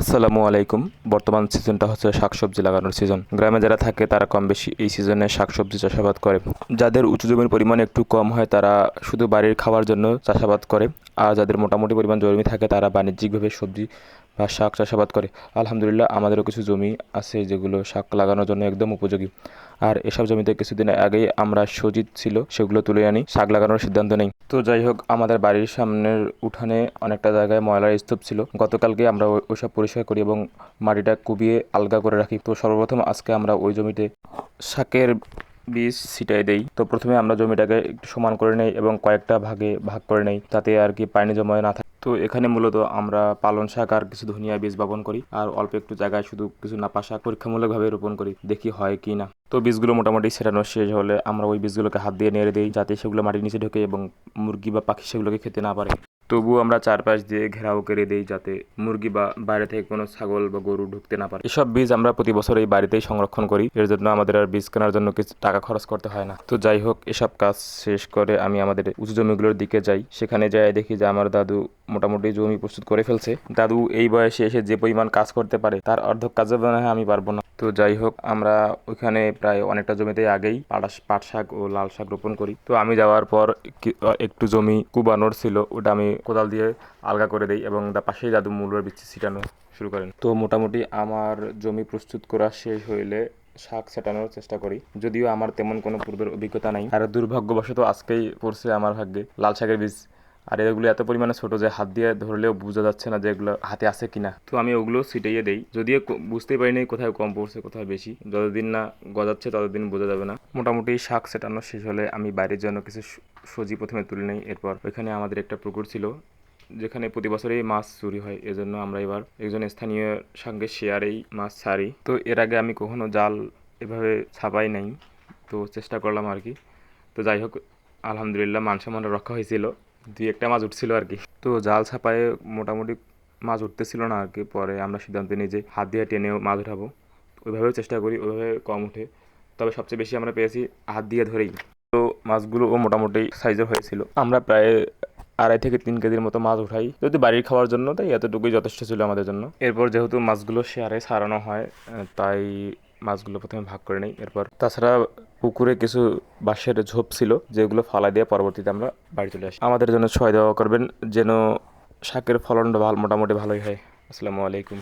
আসসালামু আলাইকুম। বর্তমান সিজনটা হচ্ছে শাকসবজি লাগানোর সিজন। গ্রামে যারা থাকে, তারা কম বেশি এই সিজনে শাকসবজি চাষাবাদ করে। যাদের উঁচু জমির পরিমাণ একটু কম হয়, তারা শুধু বাড়ির খাওয়ার জন্য চাষাবাদ করে। আর যাদের মোটামুটি পরিমাণ জমি থাকে, তারা বাণিজ্যিকভাবে সবজি বা শাক চাষাবাদ করে। আলহামদুলিল্লাহ, আমাদেরও কিছু জমি আছে যেগুলো শাক লাগানোর জন্য একদম উপযোগী। আর এসব জমিতে কিছুদিন আগেই আমরা সজিত ছিল, সেগুলো তুলে আনি। শাক লাগানোর সিদ্ধান্ত নেই। তো যাই হোক, আমাদের বাড়ির সামনের উঠানে অনেকটা জায়গায় ময়লার স্তূপ ছিল। গতকালকে আমরা ওই- ওইসব পরিষ্কার করি এবং মাটিটা কুবিয়ে আলগা করে রাখি। তো সর্বপ্রথম আজকে আমরা ওই জমিতে শাকের বীজ ছিটাই দেই। তো প্রথমে আমরা জমিটাকে একটু সমান করে নেই এবং কয়েকটা ভাগে ভাগ করে নেই, তাতে আর কি পানি জমায় না থাকে তো এখানে মূলত আমরা পালন শাক আর কিছু ধনিয়া বীজ বপন করি আর অল্প একটু জায়গায় শুধু কিছু নাপা শাক পরীক্ষামূলকভাবে রোপণ করি, দেখি হয় কি না। তো বীজগুলো মোটামুটি ছেটানো শেষ হলে আমরা ওই বীজগুলোকে হাত দিয়ে নেড়ে দিই যাতে সেগুলো মাটির নিচে ঢোকে এবং মুরগি বা পাখি সেগুলোকে খেতে না পারে। তবুও আমরা চারপাশ দিয়ে ঘেরাও করে দিই যাতে মুরগি বা বাইরে থেকে কোনো ছাগল বা গরু ঢুকতে না পারে। এসব বীজ আমরা প্রতি বছর এই বাড়িতেই সংরক্ষণ করি। এর জন্য আমাদের আর বীজ কেনার জন্য কিছু টাকা খরচ করতে হয় না। তো যাই হোক, এসব কাজ শেষ করে আমি আমাদের উঁচু জমিগুলোর দিকে যাই। সেখানে যাই দেখি যে আমার দাদু মোটামুটি জমি প্রস্তুত করে ফেলছে। দাদু এই বয়সে এসে যে পরিমাণ কাজ করতে পারে, তার অর্ধেক কাজও মনে হয় আমি পারব না। তো যাই হোক, আমরা ওইখানে প্রায় অনেকটা জমিতে আগেই পাটা পাট শাক ও লাল শাক রোপণ করি। তো আমি যাওয়ার পর একটু জমি কুবানোর ছিল, ওটা আমি কোদাল দিয়ে আলগা করে দিই এবং পাশেই দাদু মূলের বিচি ছিটানো শুরু করেন। তো মোটামুটি আমার জমি প্রস্তুত করা শেষ হইলে শাক ছেটানোর চেষ্টা করি। যদিও আমার তেমন কোনো পূর্বের অভিজ্ঞতা নাই। আর দুর্ভাগ্যবশত আজকেই পড়ছে আমার ভাগ্যে লাল শাকের বীজ। আর এগুলো এত পরিমাণে ছোট যে হাত দিয়ে ধরলেও বোঝা যাচ্ছে না যে এগুলো হাতে আছে কিনা। তো আমি ওগুলো ছিটাইয়ে দেই। যদিও বুঝতেই পারিনি কোথায় কম পড়ছে, কোথায় বেশি। যতদিন না গজাচ্ছে ততদিন বোঝা যাবে না। মোটামুটি শাক ছেটানো শেষ হলে আমি বাইরের জন্য কিছু সবজি প্রথমে তুলে নেই। এরপর ওইখানে আমাদের একটা পুকুর ছিল, যেখানে প্রতি বছরেই মাছ চুরি হয়। এজন্য আমরা এবার একজন স্থানীয় সঙ্গে শেয়ারেই মাছ ছাড়ি। তো এর আগে আমি কখনো জাল এভাবে ছাপাই নাই। তো চেষ্টা করলাম আর কি। তো যাই হোক, আলহামদুলিল্লাহ মান সম্মান রক্ষা হয়েছিল। দুই একটা মাছ উঠছিল আর কি। তো জাল ছাপায়ে মোটামুটি মাছ উঠতেছিল না আর কি, পরে আমরা সিদ্ধান্ত নিই যে হাত দিয়ে টেনেও মাছ উঠাবো। ওইভাবেও চেষ্টা করি, ওইভাবে কম উঠে। তবে সবচেয়ে বেশি আমরা পেয়েছি হাত দিয়ে ধরেই। তো মাছগুলোও মোটামুটি সাইজের হয়েছিল। আমরা প্রায় আড়াই থেকে তিন কেজির মতো মাছ উঠাই যদি বাড়ির খাওয়ার জন্য, তাই এতটুকুই যথেষ্ট ছিল আমাদের জন্য। এরপর যেহেতু মাছগুলো শেয়ারে সারানো হয়, তাই মাছগুলো প্রথমে ভাগ করে নেই। এরপর তাছাড়া পুকুরে কিছু বাঁশের ঝোপ ছিল, যেগুলো ফালা দিয়ে পরবর্তীতে আমরা বাড়ি চলে আসি। আমাদের জন্য ছয় দেওয়া করবেন, যেন শাকের ফলনটা ভালো, মোটামুটি ভালোই হয়। আসসালামু আলাইকুম।